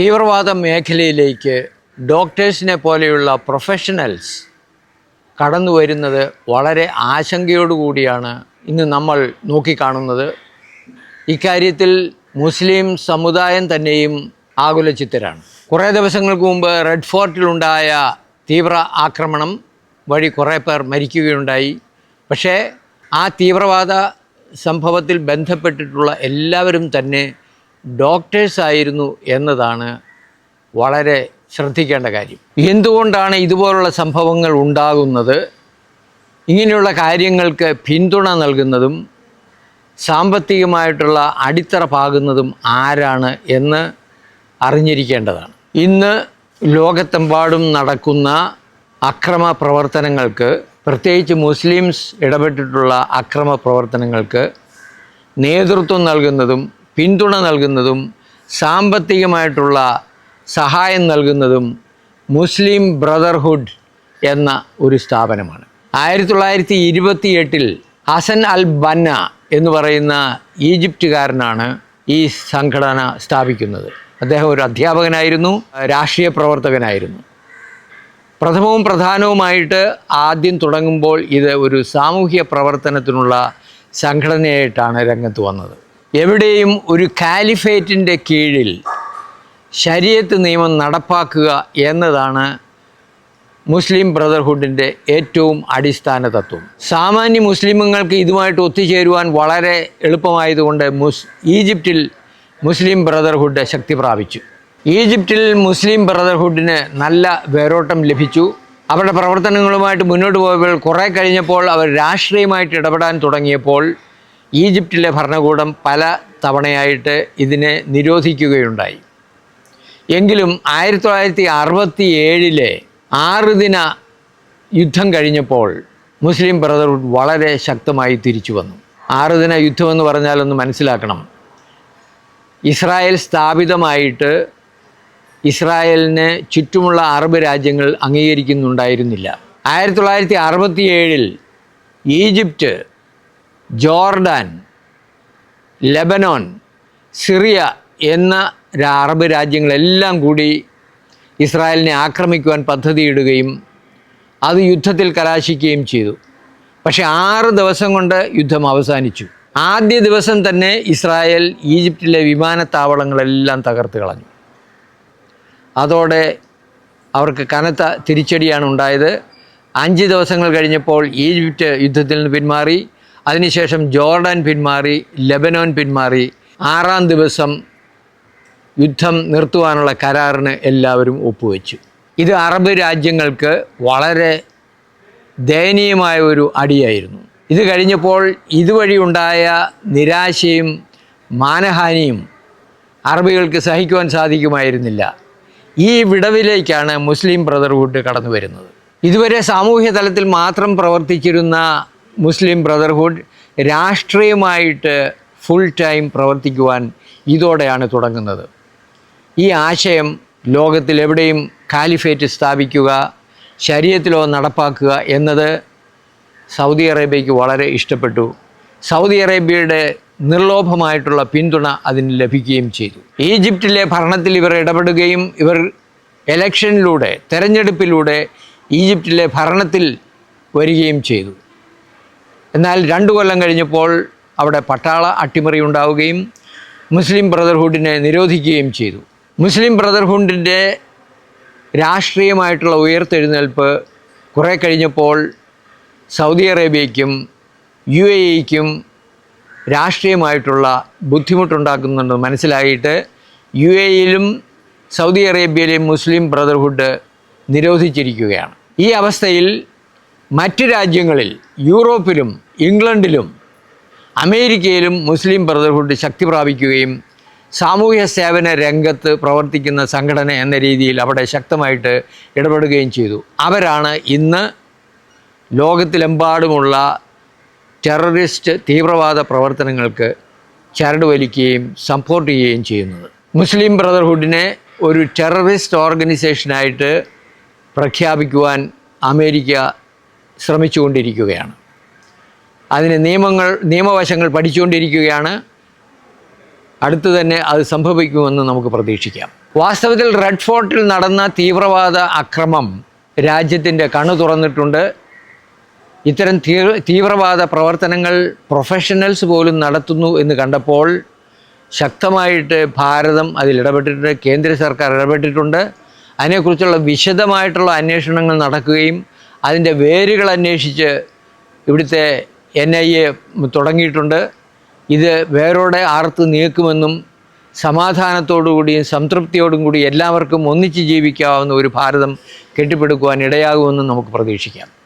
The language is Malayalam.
തീവ്രവാദ മേഖലയിലേക്ക് ഡോക്ടേഴ്സിനെ പോലെയുള്ള പ്രൊഫഷണൽസ് കടന്നു വരുന്നത് വളരെ ആശങ്കയോടുകൂടിയാണ് ഇന്ന് നമ്മൾ നോക്കിക്കാണുന്നത്. ഇക്കാര്യത്തിൽ മുസ്ലിം സമുദായം തന്നെയും ആകുലചിത്തരാണ്. കുറേ ദിവസങ്ങൾക്ക് മുമ്പ് റെഡ് ഫോർട്ടിലുണ്ടായ തീവ്ര ആക്രമണം വഴി കുറേ പേർ മരിക്കുകയുണ്ടായി. പക്ഷേ ആ തീവ്രവാദ സംഭവത്തിൽ ബന്ധപ്പെട്ടിട്ടുള്ള എല്ലാവരും തന്നെ ഡോക്ടേഴ്സ് ആയിരുന്നു എന്നതാണ് വളരെ ശ്രദ്ധിക്കേണ്ട കാര്യം. എന്തുകൊണ്ടാണ് ഇതുപോലുള്ള സംഭവങ്ങൾ ഉണ്ടാകുന്നത്? ഇങ്ങനെയുള്ള കാര്യങ്ങൾക്ക് പിന്തുണ നൽകുന്നതും സാമ്പത്തികമായിട്ടുള്ള അടിത്തറ പാകുന്നതും ആരാണ് എന്ന് അറിഞ്ഞിരിക്കേണ്ടതാണ്. ഇന്ന് ലോകത്തെമ്പാടും നടക്കുന്ന അക്രമ പ്രവർത്തനങ്ങൾക്ക് പ്രത്യേകിച്ച് മുസ്ലിംസ് ഇടപെട്ടിട്ടുള്ള അക്രമ പ്രവർത്തനങ്ങൾക്ക് നേതൃത്വം നൽകുന്നതും പിന്തുണ നൽകുന്നതും സാമ്പത്തികമായിട്ടുള്ള സഹായം നൽകുന്നതും മുസ്ലിം ബ്രദർഹുഡ് എന്ന ഒരു സ്ഥാപനമാണ്. ആയിരത്തി തൊള്ളായിരത്തി ഇരുപത്തി എട്ടിൽ ഹസൻ അൽ ബന്ന എന്ന് പറയുന്ന ഈജിപ്തുകാരനാണ് ഈ സംഘടന സ്ഥാപിക്കുന്നത്. അദ്ദേഹം ഒരു അധ്യാപകനായിരുന്നു രാഷ്ട്രീയ പ്രവർത്തകനായിരുന്നു. പ്രഥമവും പ്രധാനവുമായിട്ട് ആദ്യം തുടങ്ങുമ്പോൾ ഇത് ഒരു സാമൂഹ്യ പ്രവർത്തനത്തിനുള്ള സംഘടനയായിട്ടാണ് രംഗത്ത് വന്നത്. എവിടെയും ഒരു കാലിഫേറ്റിന്റെ കീഴിൽ ശരീരത്ത് നിയമം നടപ്പാക്കുക എന്നതാണ് മുസ്ലിം ബ്രദർഹുഡിന്റെ ഏറ്റവും അടിസ്ഥാന തത്വം. സാമാന്യ മുസ്ലിമുകൾക്ക് ഇതുമായിട്ട് ഒത്തുചേരുവാൻ വളരെ എളുപ്പമായതുകൊണ്ട് മുസ് ഈജിപ്തിൽ മുസ്ലിം ബ്രദർഹുഡ് ശക്തി പ്രാപിച്ചു. ഈജിപ്തിൽ മുസ്ലിം ബ്രദർഹുഡിന് നല്ല വേരോട്ടം ലഭിച്ചു. അവരുടെ പ്രവർത്തനങ്ങളുമായിട്ട് മുന്നോട്ട് പോയപ്പോൾ കുറേ കഴിഞ്ഞപ്പോൾ അവർ രാഷ്ട്രീയമായിട്ട് ഇടപെടാൻ തുടങ്ങിയപ്പോൾ ഈജിപ്തിലെ ഭരണകൂടം പല തവണയായിട്ട് ഇതിനെ നിരോധിക്കുകയുണ്ടായി. എങ്കിലും ആയിരത്തി തൊള്ളായിരത്തി അറുപത്തി ഏഴിലെ ആറ് ദിന യുദ്ധം കഴിഞ്ഞപ്പോൾ മുസ്ലിം ബ്രദർഹുഡ് വളരെ ശക്തമായി തിരിച്ചു വന്നു. ആറ് ദിന യുദ്ധമെന്ന് പറഞ്ഞാലൊന്ന് മനസ്സിലാക്കണം. ഇസ്രായേൽ സ്ഥാപിതമായിട്ട് ഇസ്രായേലിന് ചുറ്റുമുള്ള അറബ് രാജ്യങ്ങൾ അംഗീകരിക്കുന്നുണ്ടായിരുന്നില്ല. ആയിരത്തി തൊള്ളായിരത്തി അറുപത്തി ഏഴിൽ ഈജിപ്റ്റ് ജോർഡാൻ ലെബനോൺ സിറിയ എന്ന അറബ് രാജ്യങ്ങളെല്ലാം കൂടി ഇസ്രായേലിനെ ആക്രമിക്കുവാൻ പദ്ധതിയിടുകയും അത് യുദ്ധത്തിൽ കലാശിക്കുകയും ചെയ്തു. പക്ഷേ ആറ് ദിവസം കൊണ്ട് യുദ്ധം അവസാനിച്ചു. ആദ്യ ദിവസം തന്നെ ഇസ്രായേൽ ഈജിപ്തിലെ വിമാനത്താവളങ്ങളെല്ലാം തകർത്ത് കളഞ്ഞു. അതോടെ അവർക്ക് കനത്ത തിരിച്ചടിയാണ് ഉണ്ടായത്. അഞ്ച് ദിവസങ്ങൾ കഴിഞ്ഞപ്പോൾ ഈജിപ്റ്റ് യുദ്ധത്തിൽ നിന്ന് പിന്മാറി. അതിനുശേഷം ജോർഡൻ പിന്മാറി ലെബനോൻ പിന്മാറി ആറാം ദിവസം യുദ്ധം നിർത്തുവാനുള്ള കരാറിന് എല്ലാവരും ഒപ്പുവെച്ചു. ഇത് അറബ് രാജ്യങ്ങൾക്ക് വളരെ ദയനീയമായ ഒരു അടിയായിരുന്നു. ഇത് കഴിഞ്ഞപ്പോൾ ഇതുവഴിയുണ്ടായ നിരാശയും മാനഹാനിയും അറബികൾക്ക് സഹിക്കുവാൻ സാധിക്കുമായിരുന്നില്ല. ഈ വിടവിലേക്കാണ് മുസ്ലിം ബ്രദർഹുഡ് കടന്നു വരുന്നത് ഇതുവരെ സാമൂഹ്യ തലത്തിൽ മാത്രം പ്രവർത്തിച്ചിരുന്ന മുസ്ലിം ബ്രദർഹുഡ് രാഷ്ട്രീയമായിട്ട് ഫുൾ ടൈം പ്രവർത്തിക്കുവാൻ ഇതോടെയാണ് തുടങ്ങുന്നത്. ഈ ആശയം ലോകത്തിലെവിടെയും കാലിഫേറ്റ് സ്ഥാപിക്കുക ശരീരത്തിലോ നടപ്പാക്കുക എന്നത് സൗദി അറേബ്യയ്ക്ക് വളരെ ഇഷ്ടപ്പെട്ടു. സൗദി അറേബ്യയുടെ നിർലോഭമായിട്ടുള്ള പിന്തുണ അതിന് ലഭിക്കുകയും ചെയ്തു. ഈജിപ്തിലെ ഭരണത്തിൽ ഇവർ ഇടപെടുകയും ഇവർ എലക്ഷനിലൂടെ തെരഞ്ഞെടുപ്പിലൂടെ ഈജിപ്തിലെ ഭരണത്തിൽ വരികയും ചെയ്തു. എന്നാൽ രണ്ടു കൊല്ലം കഴിഞ്ഞപ്പോൾ അവിടെ പട്ടാള അട്ടിമറി ഉണ്ടാവുകയും മുസ്ലിം ബ്രദർഹുഡിനെ നിരോധിക്കുകയും ചെയ്തു. മുസ്ലിം ബ്രദർഹുഡിന്റെ രാഷ്ട്രീയമായിട്ടുള്ള ഉയർത്തെഴുന്നേൽപ്പ് കുറേ കഴിഞ്ഞപ്പോൾ സൗദി അറേബ്യയ്ക്കും യു എ ഇക്കും രാഷ്ട്രീയമായിട്ടുള്ള ബുദ്ധിമുട്ടുണ്ടാക്കുന്നുണ്ട് മനസ്സിലായിട്ട് യു എയിലും സൗദി അറേബ്യയിലെയും മുസ്ലിം ബ്രദർഹുഡ് നിരോധിച്ചിരിക്കുകയാണ്. ഈ അവസ്ഥയിൽ മറ്റ് രാജ്യങ്ങളിൽ യൂറോപ്പിലും ഇംഗ്ലണ്ടിലും അമേരിക്കയിലും മുസ്ലിം ബ്രദർഹുഡ് ശക്തി പ്രാപിക്കുകയും സാമൂഹ്യ സേവന രംഗത്ത് പ്രവർത്തിക്കുന്ന സംഘടന എന്ന രീതിയിൽ അവിടെ ശക്തമായിട്ട് ഇടപെടുകയും ചെയ്തു. അവരാണ് ഇന്ന് ലോകത്തിലെമ്പാടുമുള്ള ടെററിസ്റ്റ് തീവ്രവാദ പ്രവർത്തനങ്ങൾക്ക് ചരട് വലിക്കുകയും സപ്പോർട്ട് ചെയ്യുകയും ചെയ്യുന്നത്. മുസ്ലിം ബ്രദർഹുഡിനെ ഒരു ടെററിസ്റ്റ് ഓർഗനൈസേഷനായിട്ട് പ്രഖ്യാപിക്കുവാൻ അമേരിക്ക ശ്രമിച്ചുകൊണ്ടിരിക്കുകയാണ്. അതിന് നിയമങ്ങൾ നിയമവശങ്ങൾ പഠിച്ചുകൊണ്ടിരിക്കുകയാണ്. അടുത്തു തന്നെ അത് സംഭവിക്കുമെന്ന് നമുക്ക് പ്രതീക്ഷിക്കാം. വാസ്തവത്തിൽ റെഡ് ഫോർട്ടിൽ നടന്ന തീവ്രവാദ അക്രമം രാജ്യത്തിന്റെ കണ്ണു തുറന്നിട്ടുണ്ട്. ഇത്തരം തീവ്ര തീവ്രവാദ പ്രവർത്തനങ്ങൾ പ്രൊഫഷണൽസ് പോലും നടത്തുന്നു എന്ന് കണ്ടപ്പോൾ ശക്തമായിട്ട് ഭാരതം അതിൽ ഇടപെട്ടിട്ടുണ്ട് കേന്ദ്ര സർക്കാർ ഇടപെട്ടിട്ടുണ്ട്. അതിനെക്കുറിച്ചുള്ള വിശദമായിട്ടുള്ള അന്വേഷണങ്ങൾ നടക്കുകയും അതിന്റെ വേരുകൾ അന്വേഷിച്ച് ഇവിടുത്തെ എൻ ഐ എ തുടങ്ങിയിട്ടുണ്ട്. ഇത് വേരോടെ ആർത്ത് നീക്കുമെന്നും സമാധാനത്തോടുകൂടിയും സംതൃപ്തിയോടും കൂടി എല്ലാവർക്കും ഒന്നിച്ച് ജീവിക്കാവുന്ന ഒരു ഭാരതം കെട്ടിപ്പടുക്കുവാൻ ഇടയാകുമെന്നും നമുക്ക് പ്രതീക്ഷിക്കാം.